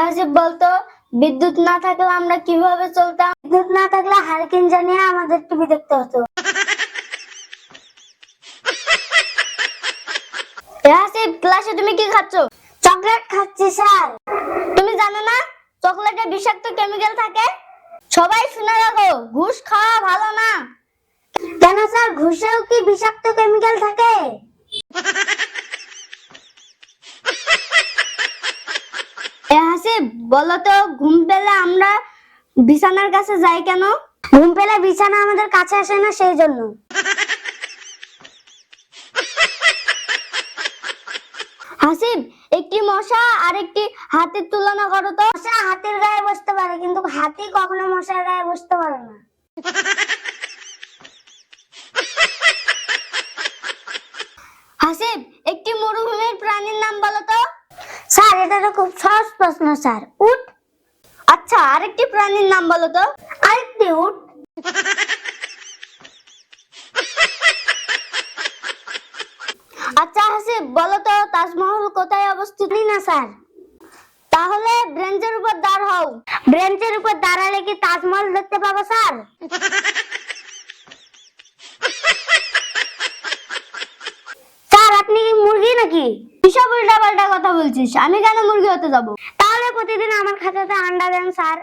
হাসিব বলতো, বিদ্যুৎ না থাকলে আমরা কীভাবে চলতাম? বিদ্যুৎ না থাকলে জানিয়ে আমাদের টিভি দেখতে হতো। হাসিব ক্লাসে তুমি কি খাচ্ছ? চকলেট খাচ্ছি, স্যার। তুমি জানো না, চকলেটে বিষাক্ত কেমিক্যাল থাকে? সবাই শুনে রাখো, ঘুষ খাওয়া ভালো না। কেন স্যার, ঘুষেও কি বিষাক্ত কেমিক্যাল থাকে এ হাসিব বলো তো ঘুম পেলে আমরা বিছানার কাছে যাই কেন? ঘুম পেলে বিছানা আমাদের কাছে আসে না সেই জন্য। হাসিব একটি মশা আর একটি হাতির তুলনা করো তো। মশা হাতির গায়ে বসতে পারে, কিন্তু হাতি কখনো মশার গায়ে বসতে পারে না। হাসিব একটি মরুভূমির প্রাণীর নাম বলো তো। এটা সহজ প্রশ্ন, স্যার। উট? আচ্ছা আরেকটি প্রাণীর নাম বলো তো। আরেকটি উট। আচ্ছা হাসিব, বলো তো, তাজমহল কোথায় অবস্থিত? না, স্যার। তাহলে ব্রেঞ্চের উপর দাঁড় হও ব্রেঞ্চের উপর দাঁড়ালে কি তাজমহল দেখতে পাবো, স্যার আপনি কি মুরগি নাকি? কিসব উল্টা পাল্টা কথা বলছিস? আমি কেন মুরগি হতে যাব? তাহলে প্রতিদিন আমার খাতাতে আন্ডা দেন স্যার